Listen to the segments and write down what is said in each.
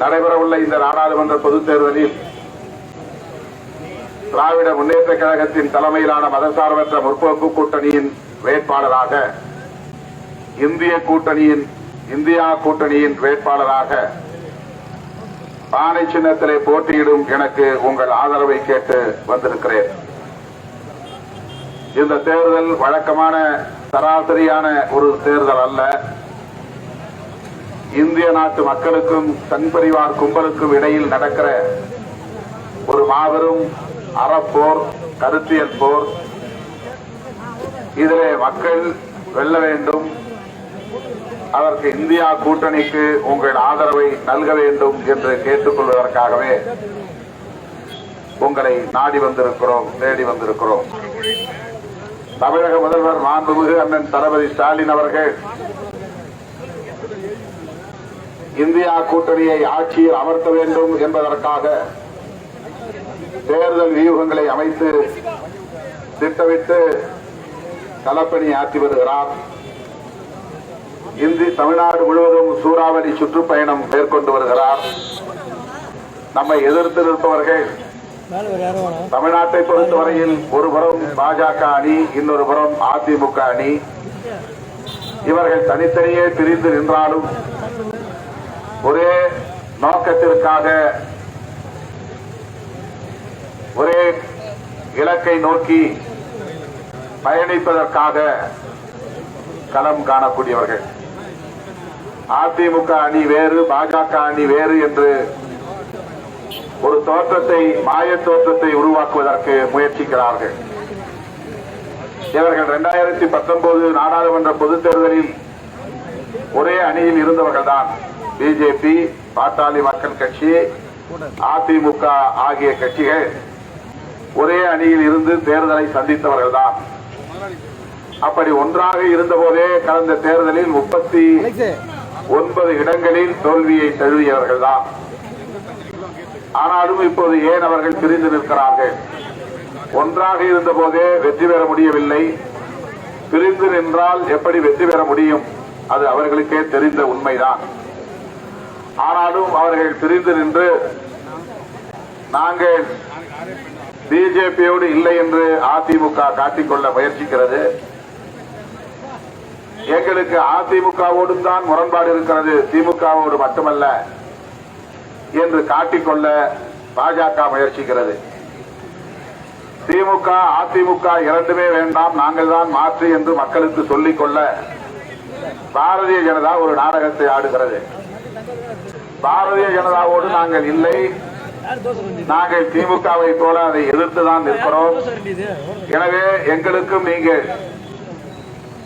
நடைபெறவுள்ள இந்த நாடாளுமன்ற பொதுத் தேர்தலில் திராவிட முன்னேற்ற கழகத்தின் தலைமையிலான மதசார்பற்ற முற்போக்கு கூட்டணியின் வேட்பாளராக இந்திய கூட்டணியின் இந்தியா கூட்டணியின் வேட்பாளராக பானை சின்னத்திலே போட்டியிடும் எனக்கு உங்கள் ஆதரவை கேட்டு வந்திருக்கிறேன். இந்த தேர்தல் வழக்கமான சராசரியான ஒரு தேர்தல் அல்ல. இந்திய நாட்டு மக்களுக்கும் தன்பரிவார் கும்பலுக்கும் இடையில் நடக்கிற ஒரு மாபெரும் அறப்போர் கருத்தியல் போர். இதிலே மக்கள் வெல்ல வேண்டும். அதற்கு இந்தியா கூட்டணிக்கு உங்கள் ஆதரவை நல்க வேண்டும் என்று கேட்டுக்கொள்வதற்காகவே உங்களை நாடி வந்திருக்கிறோம் தேடி வந்திருக்கிறோம். தமிழக முதல்வர் மாண்புமிகு அண்ணன் தளபதி ஸ்டாலின் அவர்கள் இந்தியா கூட்டணியை ஆட்சியில் அமர்த்த வேண்டும் என்பதற்காக தேர்தல் வியூகங்களை அமைத்து திட்டமிட்டு களப்பணி ஆற்றி வருகிறார். இந்தி தமிழ்நாடு முழுவதும் சூறாவளி சுற்றுப்பயணம் மேற்கொண்டு வருகிறார். நம்மை எதிர்த்து நிற்பவர்கள் தமிழ்நாட்டை பொறுத்தவரையில் ஒருபுறம் பாஜக அணி இன்னொரு புறம் அதிமுக அணி. இவர்கள் தனித்தனியே பிரிந்து நின்றாலும் ஒரே நோக்கத்திற்காக ஒரே இலக்கை நோக்கி பயணிப்பதற்காக களம் காணக்கூடியவர்கள். அதிமுக அணி வேறு பாஜக அணி வேறு என்று ஒரு தோற்றத்தை மாய தோற்றத்தை உருவாக்குவதற்கு முயற்சிக்கிறார்கள். இவர்கள் இரண்டாயிரத்தி பத்தொன்பது நாடாளுமன்ற பொதுத் தேர்தலில் ஒரே அணியில் இருந்தவர்கள் தான் பிஜேபி பாட்டாளி மக்கள் கட்சி அதிமுக ஆகிய கட்சிகள் ஒரே அணியில் இருந்து தேர்தலை சந்தித்தவர்கள் தான் அப்படி ஒன்றாக இருந்தபோதே கடந்த தேர்தலில் முப்பத்தி ஒன்பது இடங்களில் தோல்வியை தழுவியவர்கள் தான் ஆனாலும் இப்போது ஏன் அவர்கள் பிரிந்து நிற்கிறார்கள்? ஒன்றாக இருந்த போதே வெற்றி பெற முடியவில்லை. பிரிந்து நின்றால் எப்படி வெற்றி பெற முடியும்? அது அவர்களுக்கே தெரிந்த உண்மைதான். ஆனாலும் அவர்கள் பிரிந்து நின்று நாங்கள் பிஜேபியோடு இல்லை என்று அதிமுக காட்டிக்கொள்ள முயற்சிக்கிறது. எங்களுக்கு அதிமுகவோடும் தான் முரண்பாடு இருக்கிறது திமுகவோடு மட்டுமல்ல என்று காட்டிக்கொள்ள பாஜக முயற்சிக்கிறது. திமுக அதிமுக இரண்டுமே வேண்டாம் நாங்கள் தான் மாற்று என்று மக்களுக்கு சொல்லிக்கொள்ள பாரதிய ஜனதா ஒரு நாடகத்தை ஆடுகிறது. பாரதிய ஜனதாவோடு நாங்கள் இல்லை. நாங்கள் திமுகவை போல அதை எதிர்த்துதான் நிற்கிறோம். எனவே எங்களுக்கும் நீங்கள்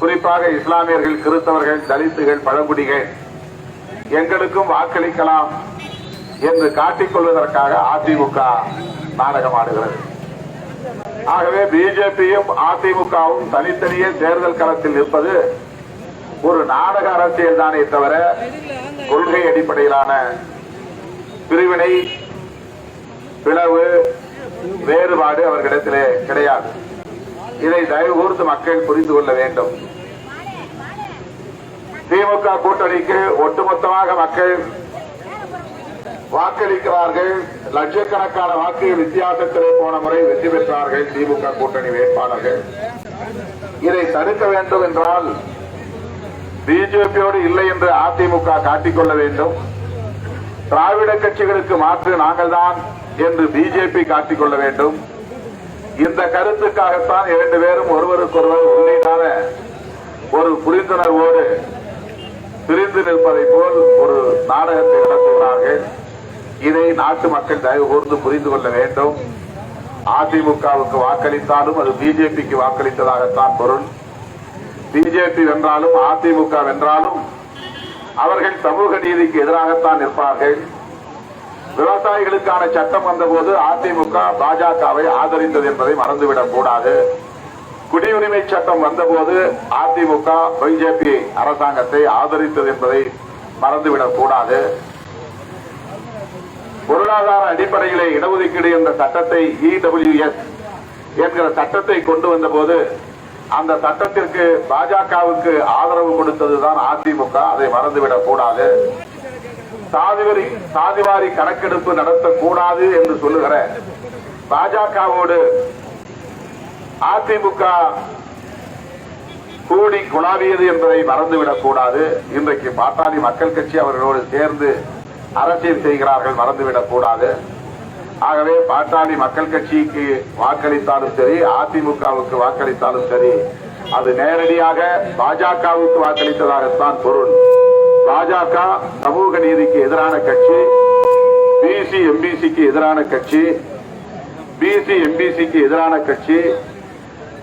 குறிப்பாக இஸ்லாமியர்கள் கிறிஸ்தவர்கள் தலித்துகள் பழங்குடிகள் எங்களுக்கும் வாக்களிக்கலாம் என்று காட்டிக்கொள்வதற்காக அதிமுக நாடகமாடுகிறது. ஆகவே பிஜேபியும் அதிமுகவும் தனித்தனியே தேர்தல் களத்தில் நிற்பது ஒரு நாடக அரசியல் தானே தவிர கொள்கை அடிப்படையிலான பிரிவினை பிளவு வேறுபாடு அவர்களிடத்திலே கிடையாது. இதை தயவுகூர்ந்து மக்கள் புரிந்து கொள்ள வேண்டும். திமுக கூட்டணிக்கு ஒட்டுமொத்தமாக மக்கள் வாக்களிக்கிறார்கள். லட்சக்கணக்கான வாக்கு வித்தியாசத்திலே போன முறை வெற்றி பெற்றார்கள் திமுக கூட்டணி வேட்பாளர்கள். இதை தடுக்க வேண்டும் என்றால் பிஜேபியோடு இல்லை என்று அதிமுக காட்டிக்கொள்ள வேண்டும். திராவிட கட்சிகளுக்கு மாற்று நாங்கள் தான் என்று பிஜேபி காட்டிக்கொள்ள வேண்டும். இந்த கருத்துக்காகத்தான் இரண்டு பேரும் ஒருவருக்கொருவர் உள்ளீடான ஒரு புரிந்துணர்வோடு பிரிந்து நிற்பதை போல் ஒரு நாடகத்தை நடத்துகிறார்கள். இதை நாட்டு மக்கள் தயவு கூர்ந்து புரிந்து கொள்ள வேண்டும். அதிமுகவுக்கு வாக்களித்தாலும் அது பிஜேபிக்கு வாக்களித்ததாகத்தான் பொருள். பிஜேபி வென்றாலும் அதிமுக வென்றாலும் அவர்கள் சமூக நீதிக்கு எதிராகத்தான் நிற்பார்கள். விவசாயிகளுக்கான சட்டம் வந்தபோது அதிமுக பாஜகவை ஆதரித்தது என்பதை மறந்துவிடக் கூடாது. குடியுரிமை சட்டம் வந்தபோது அதிமுக பிஜேபி அரசாங்கத்தை ஆதரித்தது என்பதை மறந்துவிடக் கூடாது. பொருளாதார அடிப்படையிலே இடஒதுக்கீடு என்ற சட்டத்தை இடபிள்யூஎஸ் என்கிற சட்டத்தை கொண்டு வந்தபோது அந்த சட்டத்திற்கு பாஜகவுக்கு ஆதரவு கொடுத்ததுதான் அதிமுக. அதை மறந்துவிடக் கூடாது. சாதிவரி சாதிவாரி கணக்கெடுப்பு நடத்தக்கூடாது என்று சொல்லுகிற பாஜகவோடு அதிமுக கூடி குழாவியது என்பதை மறந்துவிடக் கூடாது. இன்றைக்கு பாட்டாளி மக்கள் கட்சி அவர்களோடு சேர்ந்து அரசியல் செய்கிறார்கள் மறந்துவிடக் கூடாது. ஆகவே பாட்டாளி மக்கள் கட்சிக்கு வாக்களித்தாலும் சரி அதிமுகவுக்கு வாக்களித்தாலும் சரி அது நேரடியாக பாஜகவுக்கு வாக்களித்ததாகத்தான் பொருள். பாஜக சமூக நீதிக்கு எதிரான கட்சி பிசி எம்பிசிக்கு எதிரான கட்சி பிசி எம்பிசிக்கு எதிரான கட்சி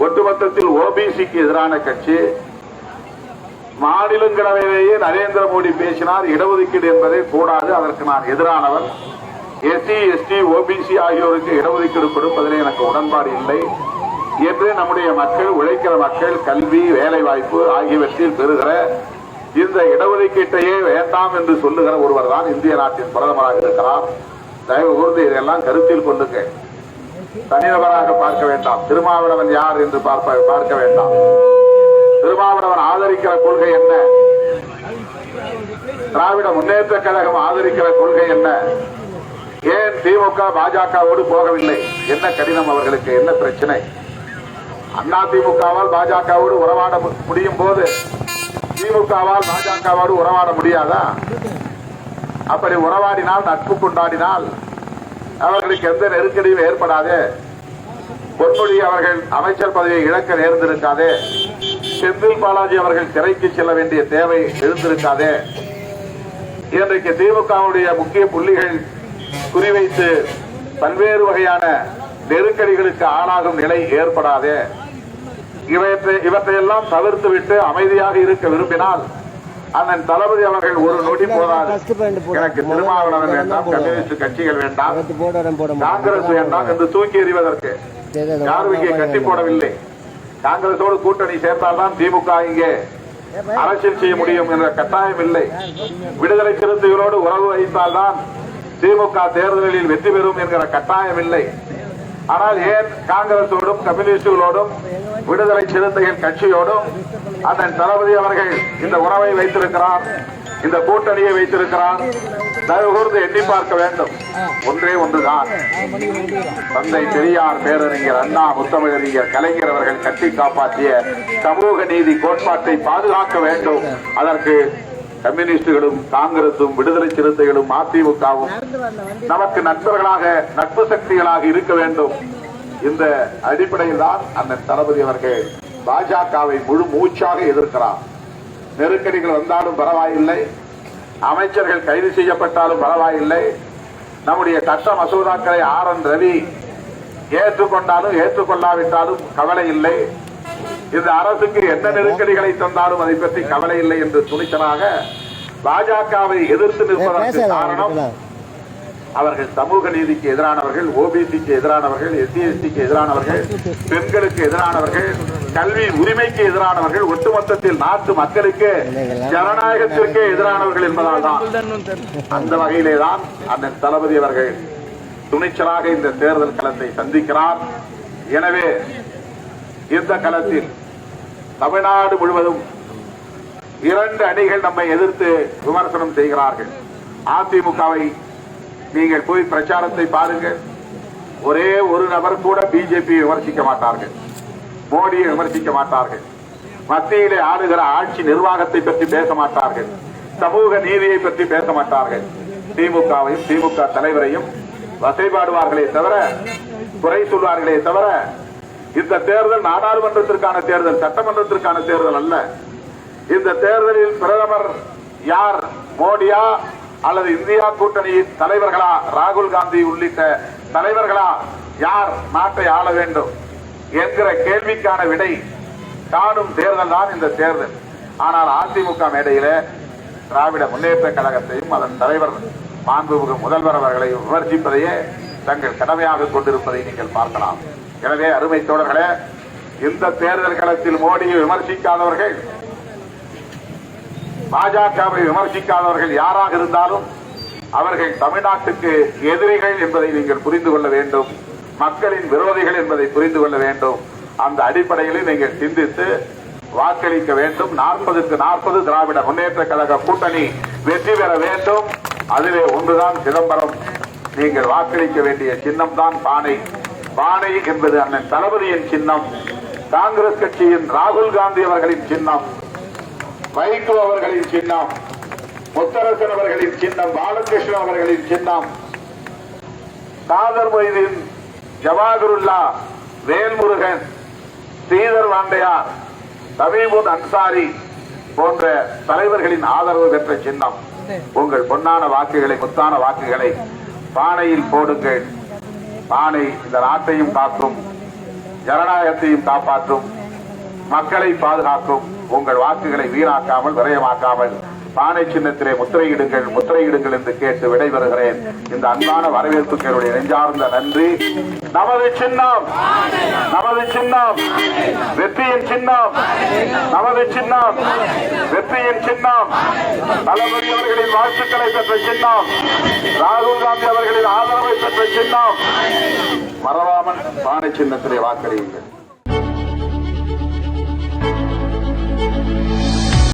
ஒட்டுமொத்தத்தில் ஓபிசிக்கு எதிரான கட்சி மாநிலங்களவையிலேயே நரேந்திர மோடி பேசினார் இடஒதுக்கீடு என்பதே கூடாது அதற்கு நான் எதிரானவன். எஸ்சி எஸ்டி ஓபிசி ஆகியோருக்கு இடஒதுக்கீடு கொடுப்பதில் எனக்கு உடன்பாடு இல்லை என்று நம்முடைய மக்கள் உழைக்கிற மக்கள் கல்வி வேலை வாய்ப்பு ஆகியவற்றில் பெறுகிற இந்த இடஒதுக்கீட்டையே வேண்டாம் என்று சொல்லுகிற ஒருவர் தான் இந்திய நாட்டின் பிரதமராக இருக்கிறார் தயவு கூர்ந்து இதெல்லாம் கருத்தில் கொண்டுக்க தனிநபராக பார்க்க வேண்டாம். திருமாவளவன் யார் என்று பார்ப்ப பார்க்க வேண்டாம். திருமாவளவன் ஆதரிக்கிற கொள்கை என்ன? திராவிட முன்னேற்ற கழகம் ஆதரிக்கிற கொள்கை என்ன? ஏன் திமுக பாஜகவோடு போகவில்லை? என்ன கடினம் அவர்களுக்கு? என்ன பிரச்சனை? அண்ணா திமுகவால் பாஜகவோடு உறவாட முடியும் போது திமுகவால் பாஜகவோடு உறவாட முடியாதா? அப்படி உறவாடினால் நட்பு கொண்டாடினால் அவர்களுக்கு எந்த நெருக்கடியும் ஏற்படாது. பொன்மொழி அவர்கள் அமைச்சர் பதவியை இழக்க நேர்ந்திருக்காதே. செந்தில் பாலாஜி அவர்கள் சிறைக்கு செல்ல வேண்டிய தேவை எழுந்திருக்காதே. இன்றைக்கு திமுகவுடைய முக்கிய புள்ளிகள் குறிவைத்து பல்வேறு வகையான நெருக்கடிகளுக்கு ஆளாகும் நிலை ஏற்படாதே. இவற்றை இவற்றையெல்லாம் தவிர்த்து விட்டு அமைதியாக இருக்க விரும்பினால் அண்ணன் தளபதி அவர்கள் ஒரு நொடி போதாது. எனக்கு திருமாவளவன் வேண்டாம் கம்யூனிஸ்ட் கட்சிகள் வேண்டாம் காங்கிரஸ் வேண்டாம் என்று தூக்கி எறிவதற்கு யாரும் இங்கே கட்டி போடவில்லை. காங்கிரஸோடு கூட்டணி சேர்த்தால்தான் திமுக இங்கே அரசியல் செய்ய முடியும் என்ற கட்டாயம் இல்லை. விடுதலை சிறுத்தைகளோடு உறவு வைத்தால்தான் திமுக தேர்தலில் வெற்றி பெறும் என்கிற கட்டாயம் இல்லை ஆனால் ஏன் காங்கிரஸோடும் கம்யூனிஸ்டுகளோடும் விடுதலை சிறுத்தைகள் கட்சியோடும் அதன் தளபதி அவர்கள் இந்த உறவை வைத்திருக்கிறார் இந்த கூட்டணியை வைத்திருக்கிறார் தயவு கூர்ந்து எண்ணி பார்க்க வேண்டும். ஒன்றே ஒன்றுதான். தந்தை பெரியார் பேரறிஞர் அண்ணா முத்தமிழறிஞர் கலைஞர் அவர்கள் கட்டி காப்பாற்றிய சமூக நீதி கோட்பாட்டை பாதுகாக்க வேண்டும். அதற்கு கம்யூனிஸ்டுகளும் காங்கிரசும் விடுதலை சிறுத்தைகளும் அதிமுகவும் நமக்கு நண்பர்களாக நட்பு சக்திகளாக இருக்க வேண்டும். இந்த அடிப்படையில் தான் அண்ணன் தளபதி அவர்கள் பாஜகவை முழு மூச்சாக எதிர்க்கிறார். நெருக்கடிகள் வந்தாலும் பரவாயில்லை. அமைச்சர்கள் கைது செய்யப்பட்டாலும் பரவாயில்லை. நம்முடைய சட்ட மசோதாக்களை ஆர் என் ரவி ஏற்றுக்கொண்டாலும் ஏற்றுக்கொள்ளாவிட்டாலும் கவலை இல்லை. இந்த அரசுக்கு என்ன நெருக்கடிகளை தந்தாலும் அதை பற்றி கவலை இல்லை என்று துணிச்சலாக பாஜகவை எதிர்த்து நிற்பதற்கு காரணம். அவர்கள் சமூக நீதிக்கு எதிரானவர்கள் ஓபிசிக்கு எதிரானவர்கள் எஸ்சி எஸ்டிக்கு எதிரானவர்கள் பெண்களுக்கு எதிரானவர்கள் கல்வி உரிமைக்கு எதிரானவர்கள் ஒட்டுமொத்தத்தில் நாட்டு மக்களுக்கு ஜனநாயகத்திற்கே எதிரானவர்கள் என்பதால் தான் அந்த வகையிலே தான் அண்ணன் தளபதி அவர்கள் துணிச்சலாக இந்த தேர்தல் களத்தை சந்திக்கிறார் எனவே இந்த களத்தில் தமிழ்நாடு முழுவதும் இரண்டு அணிகள் நம்மை எதிர்த்து விமர்சனம் செய்கிறார்கள். அதிமுகவை நீங்கள் போய் பிரச்சாரத்தை பாருங்கள். ஒரே ஒரு நபர் கூட பிஜேபி விமர்சிக்க மாட்டார்கள். மோடியை விமர்சிக்க மாட்டார்கள். மத்தியிலே ஆளுகிற ஆட்சி நிர்வாகத்தை பற்றி பேச மாட்டார்கள். சமூக நீதியை பற்றி பேச மாட்டார்கள். திமுகவையும் திமுக தலைவரையும் வசைபாடுவார்களே தவிர குறை சொல்வார்களே தவிர இந்த தேர்தல் நாடாளுமன்றத்திற்கான தேர்தல் சட்டமன்றத்திற்கான தேர்தல் அல்ல. இந்த தேர்தலில் பிரதமர் யார்? மோடியா அல்லது இந்தியா கூட்டணியின் தலைவர்களா? ராகுல் காந்தி உள்ளிட்ட தலைவர்களா? யார் நாட்டை ஆள வேண்டும் என்கிற கேள்விக்கான விடை காணும் தேர்தல் தான் இந்த தேர்தல். ஆனால் அதிமுக மேடையில திராவிட முன்னேற்ற கழகத்தையும் அதன் தலைவர் மாண்புமிகு முதல்வர் அவர்களை விமர்சிப்பதையே தங்கள் கடமையாக கொண்டிருப்பதை நீங்கள் பார்க்கலாம். எனவே அருமை தோழர்களே இந்த தேர்தல் களத்தில் மோடியை விமர்சிக்காதவர்கள் பாஜகவை விமர்சிக்காதவர்கள் யாராக இருந்தாலும் அவர்கள் தமிழ்நாட்டுக்கு எதிரிகள் என்பதை நீங்கள் புரிந்து கொள்ள வேண்டும் மக்களின் விரோதிகள் என்பதை புரிந்து கொள்ள வேண்டும். அந்த அடிப்படையில் நீங்கள் சிந்தித்து வாக்களிக்க வேண்டும். நாற்பதுக்கு நாற்பது திராவிட முன்னேற்ற கழக கூட்டணி வெற்றி பெற வேண்டும். அதிலே ஒன்றுதான் சிதம்பரம். நீங்கள் வாக்களிக்க வேண்டிய சின்னம் தான் பானை. பானை என்பது அண்ணன் தளபதியின் சின்னம் காங்கிரஸ் கட்சியின் ராகுல் காந்தி அவர்களின் சின்னம் வைகோ அவர்களின் சின்னம் முத்தரசன் அவர்களின் சின்னம் பாலகிருஷ்ணன் அவர்களின் சின்னம். காதர் மொய்தீன் ஜவாகருல்லா வேல்முருகன் ஸ்ரீதர் வாண்டையார் தமீமுன் அன்சாரி போன்ற தலைவர்களின் ஆதரவு பெற்ற சின்னம். உங்கள் பொன்னான வாக்குகளை முத்தான வாக்குகளை பானையில் போடுங்கள். பானை இந்த நாட்டையும் காக்கும் ஜனநாயகத்தையும் காப்பாற்றும் மக்களை பாதுகாக்கும் உங்கள் வாக்குகளை வீணாக்காமல் விரயமாக்காமல் பானை சின்னத்திலே முத்திரையிடுங்கள் முத்திரையிடுங்கள் என்று கேட்டு விடைபெறுகிறேன். இந்த அன்பான வரவேற்புக்கு என்னுடைய நெஞ்சார்ந்த நன்றி. நமது சின்னம் நமது சின்னம் வெற்றியின் சின்னம் நமது சின்னம் வெற்றியின் சின்னம். தளபதி அவர்களின் வாழ்த்துக்களை பெற்ற சின்னம் ராகுல் காந்தி அவர்களின் ஆதரவை பெற்ற சின்னம். மறவாமல் பானை சின்னத்திலே வாக்களியுங்கள்.